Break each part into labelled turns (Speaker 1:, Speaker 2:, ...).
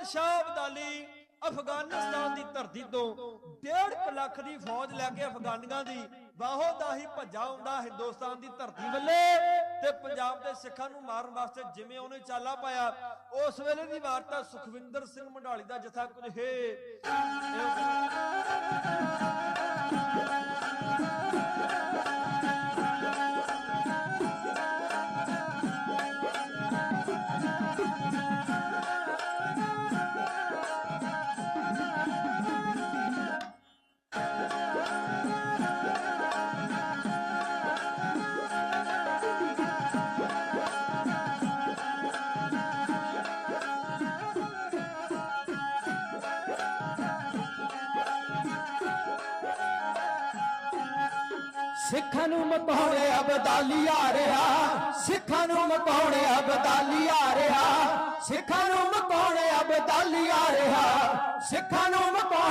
Speaker 1: ਅਹਿਮਦ ਸ਼ਾਹ ਅਬਦਾਲੀ ਅਫਗਾਨਿਸਤਾਨ ਦੀ ਧਰਤੀ ਤੋਂ 1.5 ਲੱਖ ਦੀ ਫੌਜ ਲੈ ਕੇ ਅਫਗਾਨੀਆਂ ਦੀ ਬਾਹੋ ਦਾ ਹੀ ਭੱਜਾ ਹੁੰਦਾ ਹਿੰਦੁਸਤਾਨ ਦੀ ਧਰਤੀ ਵੱਲੇ। ਤੇ ਪੰਜਾਬ ਦੇ ਸਿੱਖਾਂ ਨੂੰ ਮਾਰਨ ਵਾਸਤੇ ਜਿਵੇਂ ਉਹਨੇ ਚਾਲਾ ਪਾਇਆ, ਉਸ ਵੇਲੇ ਦੀ ਵਾਰਤਾ ਸੁਖਵਿੰਦਰ ਸਿੰਘ ਮੰਡਾਲੀ ਦਾ ਜਥਾ ਕੁਝ ਹੈ।
Speaker 2: ਸਿੱਖਾਂ ਨੂੰ ਮਕਾਉਣੇ ਅਬਦਾਲੀ ਆ ਰਿਹਾ। ਸਿੱਖਾਂ ਨੂੰ ਮਕਾਉਣੇ ਅਬਦਾਲੀ ਆ ਰਿਹਾ। ਸਿੱਖਾਂ ਨੂੰ ਮਕਾਉਣੇ ਅਬਦਾਲੀ ਆ ਰਿਹਾ। ਸਿੱਖਾਂ ਨੂੰ ਮਕਾਉਣੇ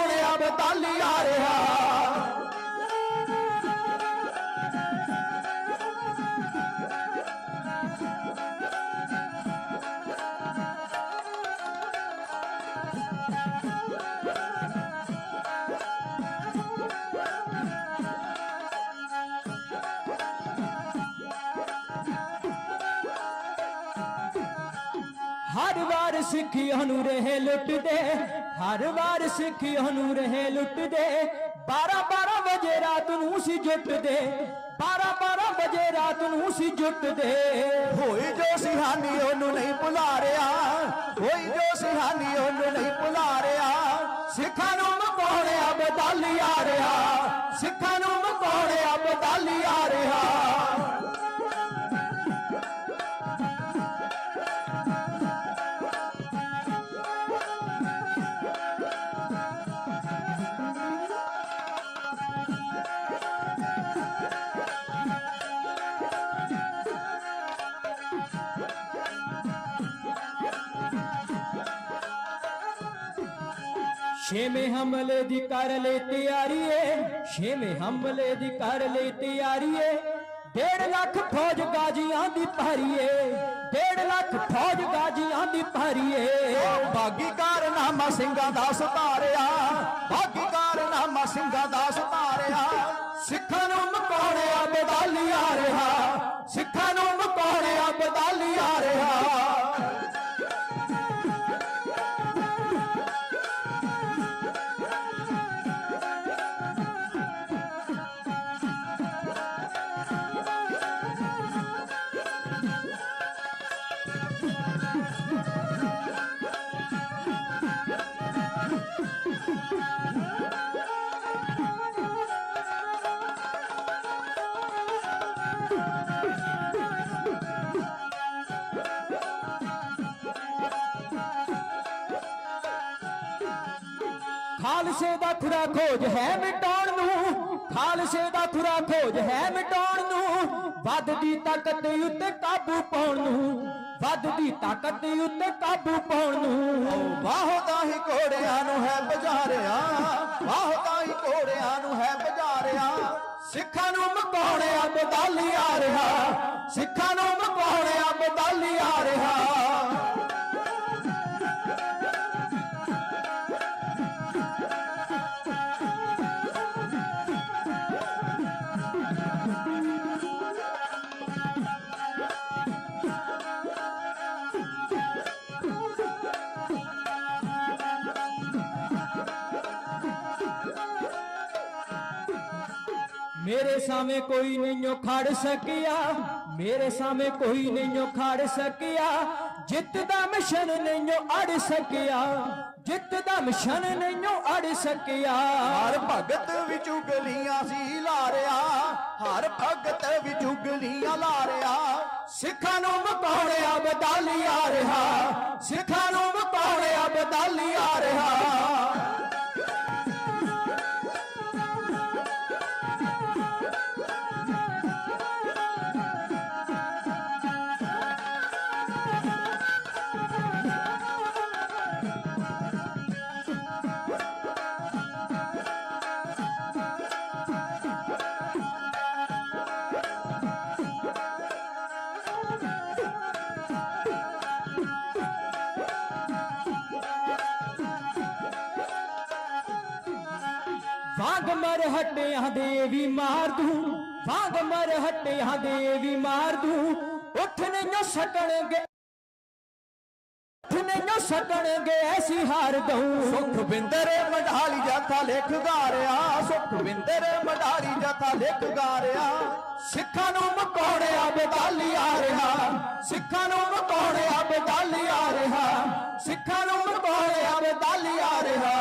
Speaker 2: ਹਰ ਵਾਰ ਸਿੱਖੀਆਂ ਨੂੰ ਰਹੇ ਲੁੱਟਦੇ, ਹਰ ਵਾਰ ਸਿੱਖੀਆਂ ਨੂੰ ਰਹੇ ਲੁੱਟਦੇ। 12 12 ਵਜੇ ਰਾਤ ਨੂੰ ਸੀ ਜੁੱਟਦੇ 12 12 ਵਜੇ ਰਾਤ ਨੂੰ ਸੀ ਜੁੱਟਦੇ। ਹੋਈ ਜੋ ਸਿਹਾਨੀ ਉਹਨੂੰ ਨਹੀਂ ਭੁਲਾ ਰਿਹਾ ਹੋਈ ਜੋ ਸਿਹਾਨੀ ਉਹਨੂੰ ਨਹੀਂ ਭੁਲਾ ਰਿਹਾ ਸਿੱਖਾਂ ਨੂੰ ਮਕਾਉਣੇ ਅਬਦਾਲੀ ਆ ਰਿਹਾ, ਸਿੱਖਾਂ ਨੂੰ ਮਕਾਉਣੇ ਅਬਦਾਲੀ ਆ ਰਿਹਾ। ਛੇਵੇਂ ਹਮਲੇ ਦੀ ਕਰ ਲੈ ਤਿਆਰੀ ਏ ਛੇਵੇਂ ਹਮਲੇ ਦੀ ਕਰ ਲੈ ਤਿਆਰੀ ਏ ਡੇਢ ਲੱਖ ਫੌਜ ਗਾਜੀਆਂ ਦੀ ਭਾਰੀ ਏ ਡੇਢ ਲੱਖ ਫੌਜ ਗਾਜੀਆਂ ਦੀ ਭਾਰੀ ਏ ਬਾਗੀ ਕਾਰਨਾਮਾ ਸਿੰਘਾਂ ਦਾ ਸਤਾਰਿਆ ਬਾਗੀ ਕਾਰਨਾਮਾ ਸਿੰਘਾਂ ਦਾ ਸਤਾਰਿਆ। ਸਿੱਖਾਂ ਨੂੰ ਮਕਾਉਣਿਆ ਖਾਲਸੇ ਦਾ ਖੁਰਾ ਖੋਜ ਹੈ ਮਿਟਾਉਣ ਨੂੰ ਖਾਲਸੇ ਦਾ ਖੁਰਾ ਖੋਜ ਹੈ ਮਿਟਾਉਣ ਨੂੰ ਵੱਧਦੀ ਤਾਕਤ ਉੱਤੇ ਕਾਬੂ ਪਾਉਣ ਨੂੰ ਵੱਧਦੀ ਤਾਕਤ ਉੱਤੇ ਕਾਬੂ ਪਾਉਣ ਨੂੰ। ਬਾਹੋ ਤਾਂ ਹੀ ਘੋੜਿਆਂ ਨੂੰ ਹੈ ਬਜ਼ਾਰਿਆ ਬਾਹੋ ਤਾਂ ਹੀ ਘੋੜਿਆਂ ਨੂੰ ਹੈ ਬਜ਼ਾਰਿਆ। ਸਿੱਖਾਂ ਨੂੰ ਮਕਾਉਣਿਆ ਬਦਾਲੀ ਆ ਰਿਹਾ ਸਿੱਖਾਂ ਨੂੰ ਮਕਾਉਣਿਆ ਬਦਾਲੀ ਆ ਰਿਹਾ। ਮੇਰੇ ਸਾਹਮਣੇ ਕੋਈ ਨਹੀਂ ਖੜ ਸਕਿਆ। ਮੇਰੇ ਸਾਹਮਣੇ ਕੋਈ ਨਹੀਂ ਖੜ ਸਕਿਆ। ਜਿੱਤ ਦਾ ਮਿਸ਼ਨ ਨਹੀਂ ਅੜ ਸਕਿਆ। ਜਿੱਤ ਦਾ ਮਿਸ਼ਨ ਨਹੀਂ ਅੜ ਸਕਿਆ। ਹਰ ਭਗਤ ਵਿੱਚ ਉਗਲੀਆਂ ਸੀ ਲਾਰਿਆ। ਹਰ ਭਗਤ ਵਿੱਚ ਉਗਲੀਆਂ ਲਾਰਿਆ। ਸਿੱਖਾਂ ਨੂੰ ਮਕਾਉਣਿਆ ਬਦਾਲੀ ਆ ਰਿਹਾ। ਸਿੱਖਾਂ ਨੂੰ ਮਕਾਉਣਿਆ ਬਦਾਲੀ ਆ ਰਿਹਾ। ਵਾਂਗ ਮਰ ਹਟਿਆਂ ਦੇ ਵੀ ਮਾਰ ਦੂੰ, ਵਾਂਗ ਮਰ ਹਟਿਆਂ ਦੇ ਵੀ ਮਾਰ ਦੂੰ। ਉੱਠ ਨਹੀਂ ਸਕਣਗੇ ਨਹੀਂ ਸਕਣਗੇ ਐਸੀ ਹਾਰ ਦਊਂ
Speaker 3: ਸੁਖਵਿੰਦਰ ਮਢਾਲੀ ਜਾਥਾ ਲਿਖ ਗਾਰਿਆ ਸੁਖਵਿੰਦਰ ਮਢਾਲੀ ਜਾਥਾ ਲਿਖ ਗਾਰਿਆ
Speaker 2: ਸਿੱਖਾਂ ਨੂੰ ਮਕਾਉਣਿਆ ਬਦਾਲੀ ਆ ਰਿਹਾ, ਸਿੱਖਾਂ ਨੂੰ ਮਕਾਉਣਿਆ ਬਦਾਲੀ ਆ ਰਿਹਾ। ਸਿੱਖਾਂ ਨੂੰ ਮਕਾਉਣਿਆ ਬਦਾਲੀ ਆ ਰਿਹਾ।